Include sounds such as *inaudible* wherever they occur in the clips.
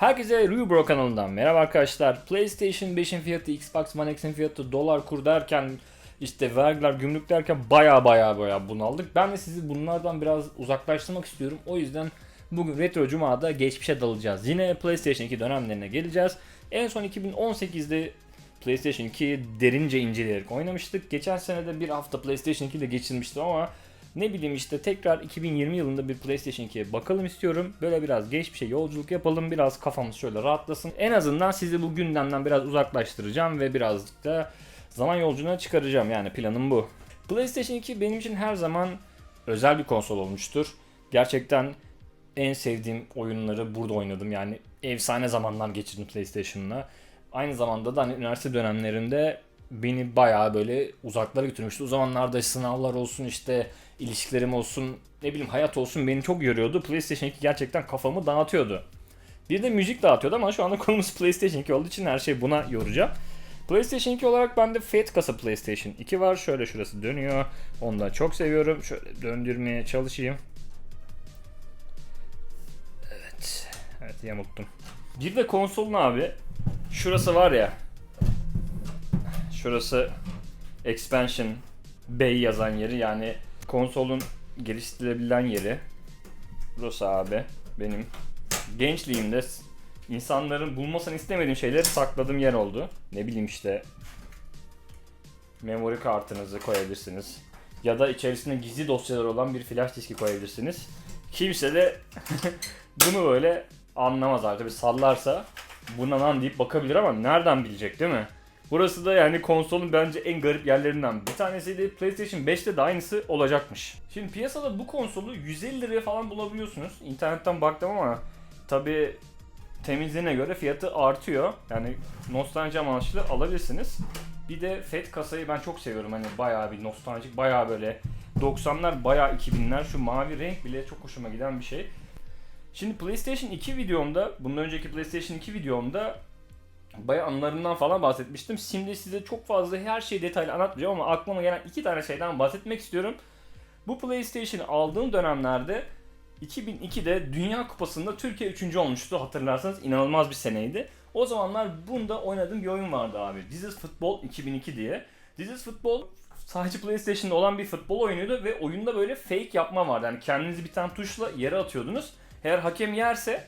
Herkese Rubro kanalından merhaba arkadaşlar. PlayStation 5'in fiyatı, Xbox One X'in fiyatı, dolar kur derken işte vergiler, gümrük derken baya baya baya bunaldık. Ben de sizi bunlardan biraz uzaklaştırmak istiyorum. O yüzden bugün Retro Cuma'da geçmişe dalacağız. Yine PlayStation 2 dönemlerine geleceğiz. En son 2018'de PlayStation 2'yi derince inceleyerek oynamıştık. Geçen sene de bir hafta PlayStation 2 ile geçirmiştim ama ne bileyim işte tekrar 2020 yılında bir PlayStation 2'ye bakalım istiyorum. Böyle biraz geçmişe yolculuk yapalım. Biraz kafamız şöyle rahatlasın. En azından sizi bu gündemden biraz uzaklaştıracağım ve birazcık da zaman yolculuğuna çıkaracağım. Yani planım bu. PlayStation 2 benim için her zaman özel bir konsol olmuştur. Gerçekten en sevdiğim oyunları burada oynadım. Yani efsane zamanlar geçirdim PlayStation'la. Aynı zamanda da hani üniversite dönemlerinde beni bayağı böyle uzaklara götürmüştü. O zamanlarda sınavlar olsun işte ilişkilerim olsun ne bileyim hayat olsun beni çok yoruyordu. PlayStation 2 gerçekten kafamı dağıtıyordu. Bir de müzik dağıtıyordu ama şu anda *laughs* konumuz PlayStation 2 olduğu için her şey buna yoracağım. PlayStation 2 olarak bende Fat kasa PlayStation 2 var. Şöyle şurası dönüyor. Onu da çok seviyorum. Şöyle döndürmeye çalışayım. Evet. Evet yamulttum. Bir de konsolun abi. Şurası var ya. Şurası expansion bay yazan yeri yani konsolun geliştirilebilen yeri. Burası abi benim gençliğimde insanların bulmasını istemediğim şeyleri sakladığım yer oldu. Ne bileyim işte memory kartınızı koyabilirsiniz. Ya da içerisinde gizli dosyalar olan bir flash diski koyabilirsiniz. Kimse de *laughs* bunu böyle anlamaz artık. Bir sallarsa buna lan deyip bakabilir ama nereden bilecek değil mi? Burası da yani konsolun bence en garip yerlerinden bir tanesiydi. PlayStation 5'te de aynısı olacakmış. Şimdi piyasada bu konsolu 150 liraya falan bulabiliyorsunuz. İnternetten baktım ama tabi temizliğine göre fiyatı artıyor. Yani nostalji amaçlı alabilirsiniz. Bir de FET kasayı ben çok seviyorum. Hani bayağı bir nostaljik, bayağı böyle 90'lar, bayağı 2000'ler. Şu mavi renk bile çok hoşuma giden bir şey. Şimdi PlayStation 2 videomda, bundan önceki PlayStation 2 videomda bayağı anılarından falan bahsetmiştim. Şimdi size çok fazla her şeyi detaylı anlatmayacağım ama aklıma gelen iki tane şeyden bahsetmek istiyorum. Bu PlayStation aldığım dönemlerde 2002'de Dünya Kupası'nda Türkiye 3. olmuştu hatırlarsanız inanılmaz bir seneydi. O zamanlar bunda oynadığım bir oyun vardı abi. This is Football 2002 diye. This is Football sadece PlayStation'da olan bir futbol oyunuydu ve oyunda böyle fake yapma vardı. Yani kendinizi bir tane tuşla yere atıyordunuz. Eğer hakem yerse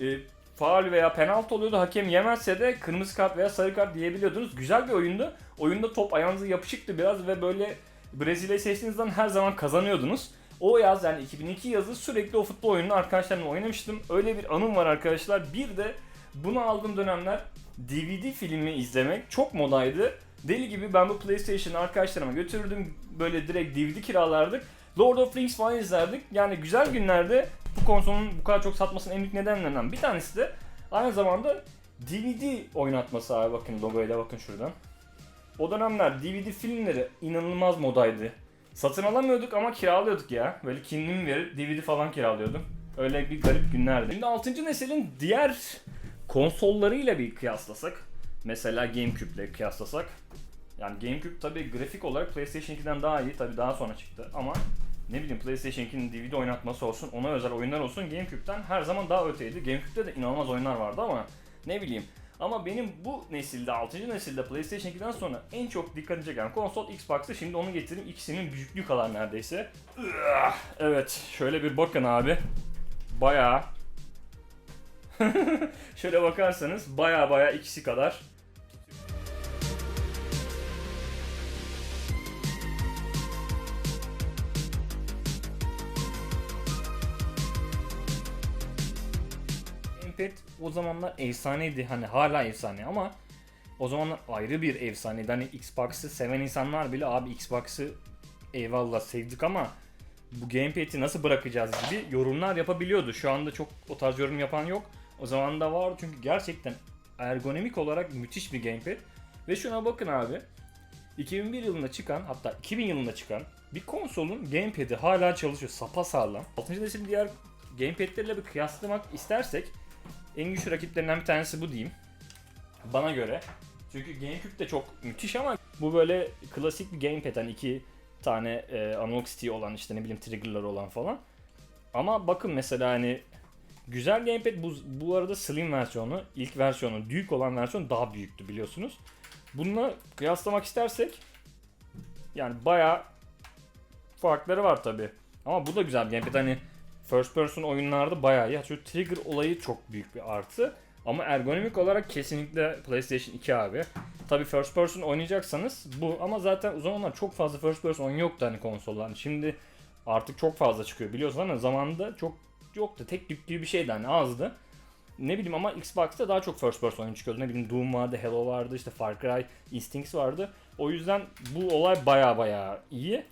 e, faul veya penaltı oluyordu. Hakem yemezse de kırmızı kart veya sarı kart diyebiliyordunuz. Güzel bir oyundu. Oyunda top ayağınıza yapışıktı biraz ve böyle Brezilya seçtiğinizden her zaman kazanıyordunuz. O yaz yani 2002 yazı sürekli o futbol oyununu arkadaşlarımla oynamıştım. Öyle bir anım var arkadaşlar. Bir de bunu aldığım dönemler DVD filmi izlemek çok modaydı. Deli gibi ben bu PlayStation'ı arkadaşlarıma götürürdüm. Böyle direkt DVD kiralardık. Lord of the Rings falan izlerdik. Yani güzel günlerde bu konsolun bu kadar çok satmasının en büyük nedenlerinden bir tanesi de aynı zamanda DVD oynatması abi bakın logoya da bakın şuradan. O dönemler DVD filmleri inanılmaz modaydı. Satın alamıyorduk ama kiralıyorduk ya. Böyle kimliğimi verip DVD falan kiralıyordum. Öyle bir garip günlerdi. Şimdi 6. neslin diğer konsollarıyla bir kıyaslasak. Mesela GameCube ile kıyaslasak. Yani GameCube tabi grafik olarak PlayStation 2'den daha iyi. Tabi daha sonra çıktı ama ne bileyim PlayStation 2'nin DVD oynatması olsun, ona özel oyunlar olsun GameCube'den her zaman daha öteydi. GameCube'de de inanılmaz oyunlar vardı ama ne bileyim. Ama benim bu nesilde, 6. nesilde PlayStation 2'den sonra en çok dikkatimi çeken konsol Xbox'tı. Şimdi onu getireyim. İkisinin büyüklüğü kadar neredeyse. Evet, şöyle bir bakın abi. Bayağı *laughs* Şöyle bakarsanız baya baya ikisi kadar. O zamanlar efsaneydi hani hala efsane ama o zamanlar ayrı bir efsaneydi. Hani Xbox'ı seven insanlar bile abi Xbox'ı eyvallah sevdik ama bu gamepad'i nasıl bırakacağız gibi yorumlar yapabiliyordu. Şu anda çok o tarz yorum yapan yok. O zaman da vardı çünkü gerçekten ergonomik olarak müthiş bir gamepad. Ve şuna bakın abi. 2001 yılında çıkan hatta 2000 yılında çıkan bir konsolun gamepad'i hala çalışıyor sapa sağlam. 6. nesil diğer gamepad'lerle bir kıyaslamak istersek en güçlü rakiplerinden bir tanesi bu diyeyim. Bana göre. Çünkü GameCube de çok müthiş ama bu böyle klasik bir gamepad hani iki tane e, analog stick olan işte ne bileyim trigger'ları olan falan. Ama bakın mesela hani Güzel gamepad bu, bu arada slim versiyonu, ilk versiyonu, büyük olan versiyon daha büyüktü biliyorsunuz. Bununla kıyaslamak istersek yani bayağı farkları var tabi. Ama bu da güzel bir gamepad. Hani first person oyunlarda bayağı iyi. Şu trigger olayı çok büyük bir artı. Ama ergonomik olarak kesinlikle PlayStation 2 abi. Tabi first person oynayacaksanız bu ama zaten o zamanlar çok fazla first person oyun yoktu hani konsollarda. Şimdi artık çok fazla çıkıyor biliyorsun ama zamanında çok yoktu. Tek tük gibi bir şeydi hani azdı. Ne bileyim ama Xbox'ta daha çok first person oyun çıkıyordu. Ne bileyim Doom vardı, Halo vardı, işte Far Cry, Instincts vardı. O yüzden bu olay baya baya iyi.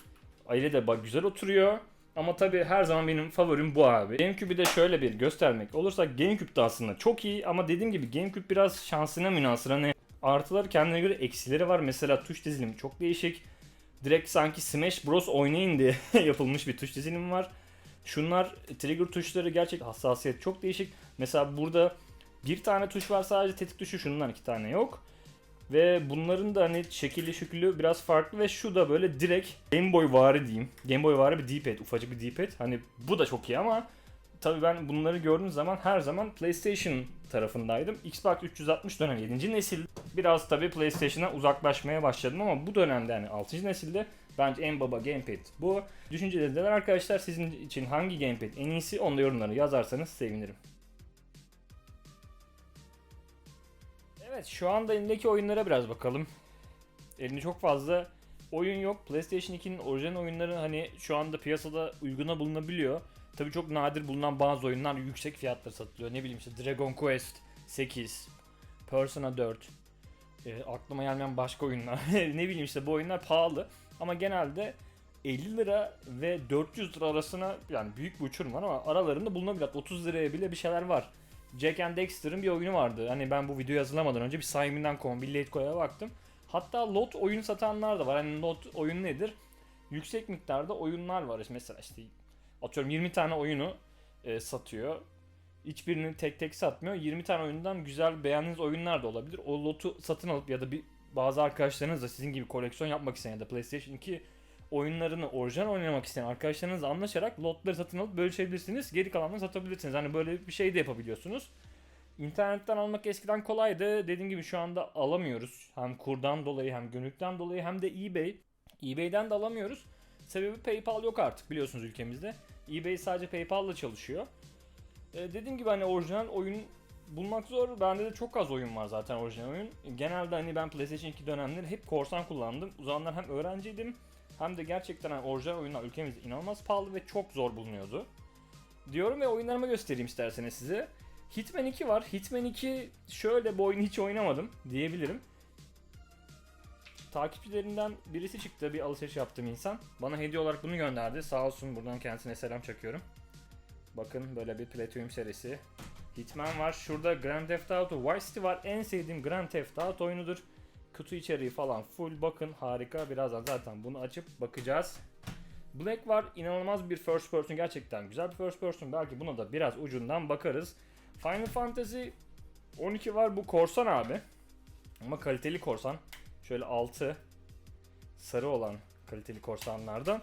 Aile de güzel oturuyor. Ama tabi her zaman benim favorim bu abi. GameCube'ü de şöyle bir göstermek olursa GameCube de aslında çok iyi ama dediğim gibi GameCube biraz şansına münasır. Hani artıları kendine göre eksileri var. Mesela tuş dizilimi çok değişik. Direkt sanki Smash Bros oynayın diye *laughs* yapılmış bir tuş dizilimi var. Şunlar trigger tuşları gerçek hassasiyet çok değişik. Mesela burada bir tane tuş var sadece tetik tuşu şundan iki tane yok. Ve bunların da hani şekilli şükürlü biraz farklı ve şu da böyle direkt Game Boy vari diyeyim. Game Boy vari bir D-pad, ufacık bir D-pad. Hani bu da çok iyi ama tabii ben bunları gördüğüm zaman her zaman PlayStation tarafındaydım. Xbox 360 dönem 7. nesil biraz tabii PlayStation'a uzaklaşmaya başladım ama bu dönemde yani 6. nesilde bence en baba gamepad bu. Düşüncelerinde arkadaşlar sizin için hangi gamepad en iyisi onu da yorumlara yazarsanız sevinirim. Evet şu anda elindeki oyunlara biraz bakalım. Elinde çok fazla oyun yok. PlayStation 2'nin orijinal oyunları hani şu anda piyasada uyguna bulunabiliyor. Tabi çok nadir bulunan bazı oyunlar yüksek fiyatla satılıyor. Ne bileyim işte Dragon Quest 8, Persona 4, e, aklıma gelmeyen başka oyunlar. *laughs* ne bileyim işte bu oyunlar pahalı. Ama genelde 50 lira ve 400 lira arasına yani büyük bir uçurum var ama aralarında bulunabilir. 30 liraya bile bir şeyler var. Jack and Dexter'ın bir oyunu vardı. Hani ben bu videoyu hazırlamadan önce bir Simon'dan.com, bir Late.co'ya baktım. Hatta lot oyun satanlar da var. Hani lot oyun nedir? Yüksek miktarda oyunlar var. Mesela işte atıyorum 20 tane oyunu e, satıyor. Hiçbirini tek tek satmıyor. 20 tane oyundan güzel beğendiğiniz oyunlar da olabilir. O lotu satın alıp ya da bir bazı arkadaşlarınız da sizin gibi koleksiyon yapmak isteyen ya da PlayStation 2 oyunlarını orijinal oynamak isteyen arkadaşlarınızla anlaşarak lotları satın alıp bölüşebilirsiniz. Geri kalanını satabilirsiniz. Hani böyle bir şey de yapabiliyorsunuz. İnternetten almak eskiden kolaydı. Dediğim gibi şu anda alamıyoruz. Hem kurdan dolayı hem gönüllükten dolayı hem de eBay. eBay'den de alamıyoruz. Sebebi PayPal yok artık biliyorsunuz ülkemizde. eBay sadece PayPal'la çalışıyor. Ee, dediğim gibi hani orijinal oyun bulmak zor. Bende de çok az oyun var zaten orijinal oyun. Genelde hani ben PlayStation 2 dönemleri hep korsan kullandım. O zamanlar hem öğrenciydim hem de gerçekten hani orijinal oyunlar ülkemizde inanılmaz pahalı ve çok zor bulunuyordu. Diyorum ve oyunlarımı göstereyim isterseniz size. Hitman 2 var. Hitman 2 şöyle bu oyunu hiç oynamadım diyebilirim. Takipçilerinden birisi çıktı bir alışveriş yaptığım insan. Bana hediye olarak bunu gönderdi. Sağ olsun buradan kendisine selam çakıyorum. Bakın böyle bir Platinum serisi. Hitman var. Şurada Grand Theft Auto Vice City var. En sevdiğim Grand Theft Auto oyunudur. Kutu içeriği falan full bakın harika. Birazdan zaten bunu açıp bakacağız. Black var inanılmaz bir first person gerçekten güzel bir first person. Belki buna da biraz ucundan bakarız. Final Fantasy 12 var bu korsan abi. Ama kaliteli korsan. Şöyle 6 sarı olan kaliteli korsanlardan.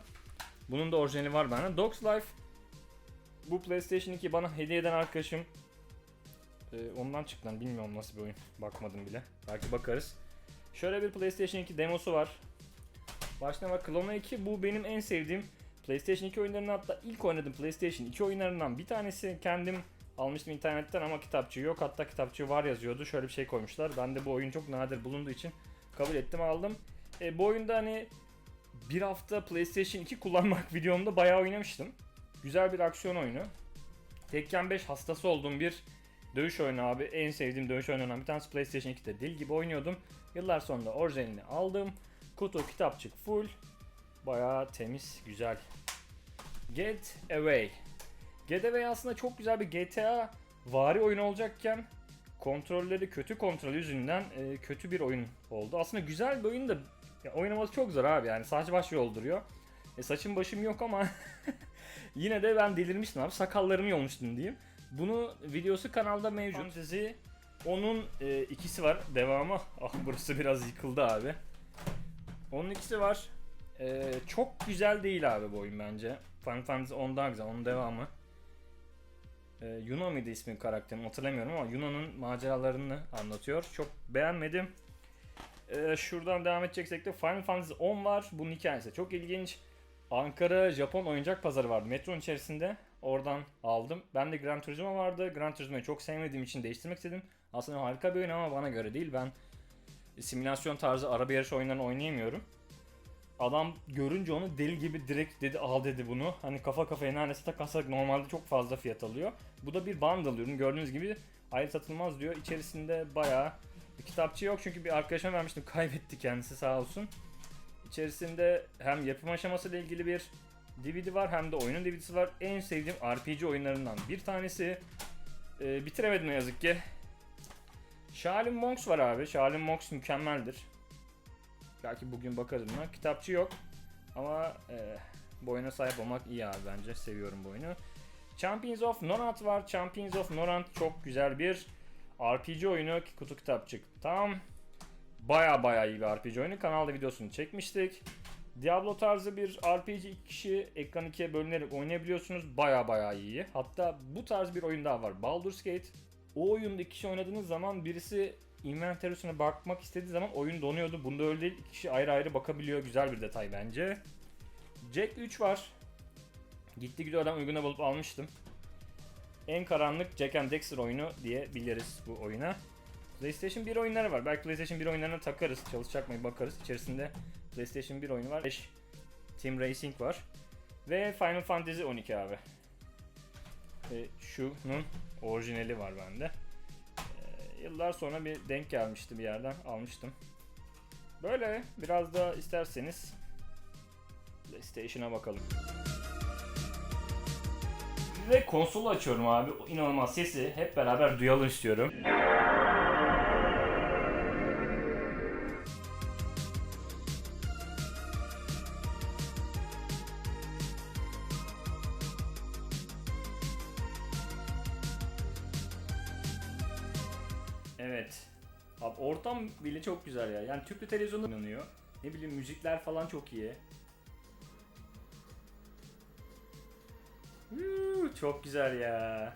Bunun da orijinali var bende. Dogs Life bu PlayStation 2 bana hediye eden arkadaşım ee, ondan çıktı bilmiyorum nasıl bir oyun. Bakmadım bile. Belki bakarız. Şöyle bir PlayStation 2 demosu var. Başına bak Clone 2 bu benim en sevdiğim PlayStation 2 oyunlarının hatta ilk oynadığım PlayStation 2 oyunlarından bir tanesi. Kendim almıştım internetten ama kitapçığı yok. Hatta kitapçığı var yazıyordu. Şöyle bir şey koymuşlar. Ben de bu oyun çok nadir bulunduğu için kabul ettim aldım. E, bu oyunda hani bir hafta PlayStation 2 kullanmak *laughs* videomda bayağı oynamıştım. Güzel bir aksiyon oyunu. Tekken 5 hastası olduğum bir dövüş oyunu abi. En sevdiğim dövüş oyunlarından bir tanesi PlayStation 2'de dil gibi oynuyordum. Yıllar sonra orijinalini aldım. Kutu kitapçık full. Bayağı temiz, güzel. Get Away. Get Away aslında çok güzel bir GTA vari oyun olacakken kontrolleri kötü kontrol yüzünden e, kötü bir oyun oldu. Aslında güzel bir oyun da oynaması çok zor abi yani saç baş yolduruyor. E, saçım başım yok ama *laughs* yine de ben delirmiştim abi sakallarımı yolmuştum diyeyim. Bunu videosu kanalda mevcut. Fantasy onun e, ikisi var devamı. *laughs* Ah burası biraz yıkıldı abi. Onun ikisi var. E, çok güzel değil abi bu oyun bence. Final Fantasy 10 daha güzel onun devamı. Ee, Yuna mıydı ismi karakterin hatırlamıyorum ama Yuna'nın maceralarını anlatıyor. Çok beğenmedim. Ee, şuradan devam edeceksek de Final Fantasy 10 var. Bunun hikayesi çok ilginç. Ankara Japon oyuncak pazarı vardı metronun içerisinde. Oradan aldım. Ben de Gran Turismo vardı. Gran Turismo'yu çok sevmediğim için değiştirmek istedim. Aslında harika bir oyun ama bana göre değil. Ben simülasyon tarzı araba yarış oyunlarını oynayamıyorum. Adam görünce onu deli gibi direkt dedi al dedi bunu. Hani kafa kafaya neredeyse takasak normalde çok fazla fiyat alıyor. Bu da bir bundle ürün. Gördüğünüz gibi ayrı satılmaz diyor. İçerisinde bayağı bir kitapçı yok çünkü bir arkadaşıma vermiştim kaybetti kendisi sağ olsun. İçerisinde hem yapım aşaması ile ilgili bir DVD var hem de oyunun DVD'si var. En sevdiğim RPG oyunlarından bir tanesi. Ee, bitiremedim ne yazık ki. Shaolin Monks var abi. Shaolin Monks mükemmeldir. Belki bugün bakarız buna. Kitapçı yok. Ama e, bu oyuna sahip olmak iyi abi bence. Seviyorum bu oyunu. Champions of Norant var. Champions of Norant çok güzel bir RPG oyunu. Kutu kitapçık. Tam baya baya iyi bir RPG oyunu. Kanalda videosunu çekmiştik. Diablo tarzı bir RPG iki kişi ekran ikiye bölünerek oynayabiliyorsunuz. Baya baya iyi. Hatta bu tarz bir oyun daha var. Baldur's Gate. O oyunda iki kişi oynadığınız zaman birisi inventörüsüne bakmak istediği zaman oyun donuyordu. Bunda öyle değil. İki kişi ayrı ayrı bakabiliyor. Güzel bir detay bence. Jack 3 var. Gitti gidiyor adam uyguna bulup almıştım. En karanlık Jack and Dexter oyunu diyebiliriz bu oyuna. PlayStation 1 oyunları var. Belki PlayStation 1 oyunlarına takarız. Çalışacak mı bakarız. İçerisinde PlayStation 1 oyunu var. 5 Team Racing var. Ve Final Fantasy 12 abi. Ve şunun orijinali var bende. Ee, yıllar sonra bir denk gelmişti bir yerden almıştım. Böyle biraz da isterseniz PlayStation'a bakalım. Ve konsolu açıyorum abi. O inanılmaz sesi hep beraber duyalım istiyorum. Bile çok güzel ya. Yani tüplü televizyonda oynanıyor. Ne bileyim müzikler falan çok iyi. Çok güzel ya.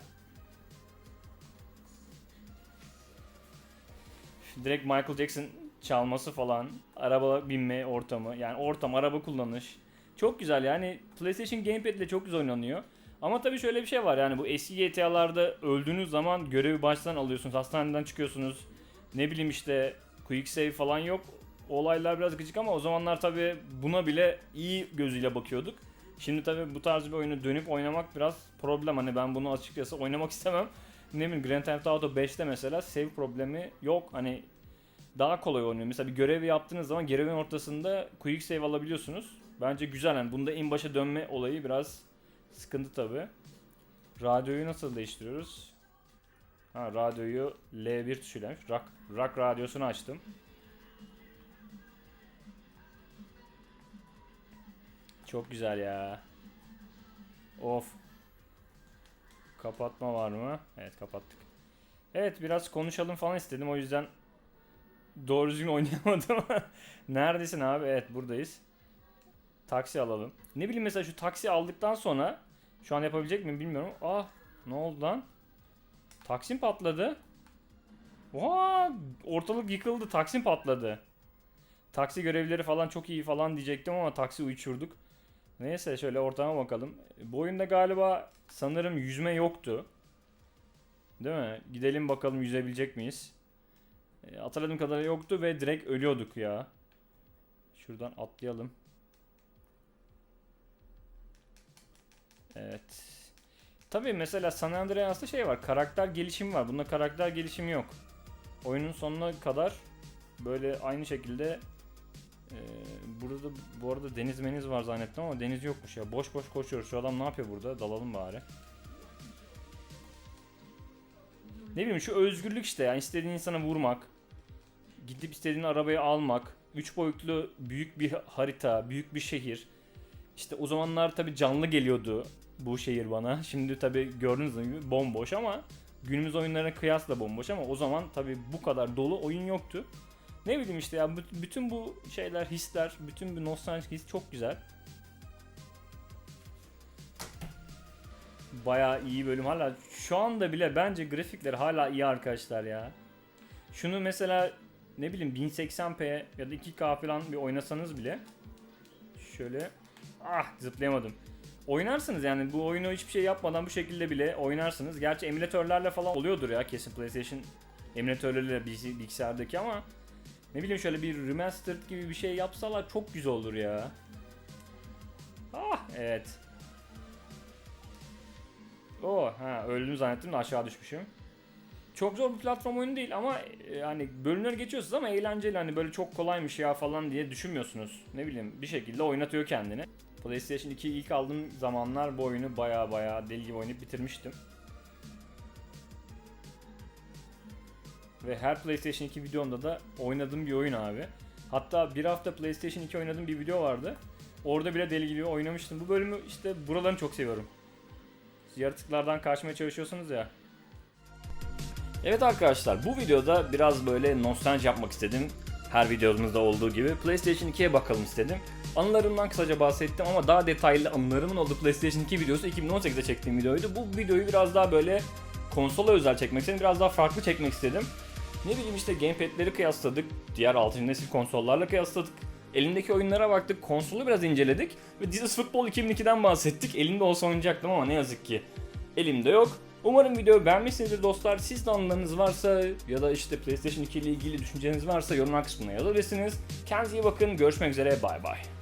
Direkt Michael Jackson çalması falan, araba binme ortamı, yani ortam, araba kullanış. Çok güzel yani PlayStation Gamepad ile çok güzel oynanıyor. Ama tabii şöyle bir şey var yani bu eski GTA'larda öldüğünüz zaman görevi baştan alıyorsunuz, hastaneden çıkıyorsunuz. Ne bileyim işte quick save falan yok. Olaylar biraz gıcık ama o zamanlar tabii buna bile iyi gözüyle bakıyorduk. Şimdi tabii bu tarz bir oyunu dönüp oynamak biraz problem. Hani ben bunu açıkçası oynamak *laughs* istemem. Ne bileyim Grand Theft Auto 5'te mesela save problemi yok. Hani daha kolay oynuyor. Mesela bir görevi yaptığınız zaman görevin ortasında quick save alabiliyorsunuz. Bence güzel yani bunda en başa dönme olayı biraz sıkıntı tabi. Radyoyu nasıl değiştiriyoruz? Ha radyoyu L1 tuşuyla rock, rock radyosunu açtım. Çok güzel ya. Of. Kapatma var mı? Evet kapattık. Evet biraz konuşalım falan istedim o yüzden doğru düzgün *laughs* oynayamadım. Neredesin abi? Evet buradayız. Taksi alalım. Ne bileyim mesela şu taksi aldıktan sonra şu an yapabilecek miyim bilmiyorum. Ah ne oldu lan? Taksim patladı. Oha ortalık yıkıldı. Taksim patladı. Taksi görevlileri falan çok iyi falan diyecektim ama taksi uçurduk. Neyse şöyle ortama bakalım. Bu oyunda galiba sanırım yüzme yoktu. Değil mi? Gidelim bakalım yüzebilecek miyiz? E, hatırladığım kadarıyla yoktu ve direkt ölüyorduk ya. Şuradan atlayalım. Evet. Tabii mesela San Andreas'ta şey var. Karakter gelişimi var. Bunda karakter gelişimi yok. Oyunun sonuna kadar böyle aynı şekilde e, burada bu arada deniz meniz var zannettim ama deniz yokmuş ya. Boş boş koşuyoruz. Şu adam ne yapıyor burada? Dalalım bari. Ne bileyim şu özgürlük işte yani istediğin insana vurmak. Gidip istediğin arabayı almak. Üç boyutlu büyük bir harita, büyük bir şehir. İşte o zamanlar tabi canlı geliyordu bu şehir bana. Şimdi tabi gördüğünüz gibi bomboş ama günümüz oyunlarına kıyasla bomboş ama o zaman tabi bu kadar dolu oyun yoktu. Ne bileyim işte ya bütün bu şeyler, hisler, bütün bu nostaljik his çok güzel. Bayağı iyi bölüm hala. Şu anda bile bence grafikleri hala iyi arkadaşlar ya. Şunu mesela ne bileyim 1080p ya da 2K falan bir oynasanız bile şöyle ah zıplayamadım. Oynarsınız yani bu oyunu hiçbir şey yapmadan bu şekilde bile oynarsınız. Gerçi emülatörlerle falan oluyordur ya kesin PlayStation emülatörleriyle bilgis- bilgisayardaki ama ne bileyim şöyle bir remastered gibi bir şey yapsalar çok güzel olur ya. Ah evet. Oh ha öldüm zannettim de aşağı düşmüşüm. Çok zor bir platform oyunu değil ama e, hani bölümleri geçiyorsunuz ama eğlenceli hani böyle çok kolaymış ya falan diye düşünmüyorsunuz. Ne bileyim bir şekilde oynatıyor kendini. PlayStation 2'yi ilk aldığım zamanlar bu oyunu baya baya deli gibi oynayıp bitirmiştim. Ve her PlayStation 2 videomda da oynadığım bir oyun abi. Hatta bir hafta PlayStation 2 oynadığım bir video vardı. Orada bile deli gibi oynamıştım. Bu bölümü işte buralarını çok seviyorum. Yaratıklardan kaçmaya çalışıyorsunuz ya. Evet arkadaşlar bu videoda biraz böyle nostalji yapmak istedim. Her videomuzda olduğu gibi PlayStation 2'ye bakalım istedim. Anılarımdan kısaca bahsettim ama daha detaylı anılarımın olduğu PlayStation 2 videosu 2018'de çektiğim videoydu. Bu videoyu biraz daha böyle konsola özel çekmek istedim. Biraz daha farklı çekmek istedim. Ne bileyim işte gamepad'leri kıyasladık. Diğer 6. nesil konsollarla kıyasladık. Elindeki oyunlara baktık. Konsolu biraz inceledik. Ve This is Football 2002'den bahsettik. Elimde olsa oynayacaktım ama ne yazık ki elimde yok. Umarım videoyu beğenmişsinizdir dostlar. Siz de anılarınız varsa ya da işte PlayStation 2 ile ilgili düşünceniz varsa yorumlar kısmına yazabilirsiniz. Kendinize iyi bakın. Görüşmek üzere. Bay bay.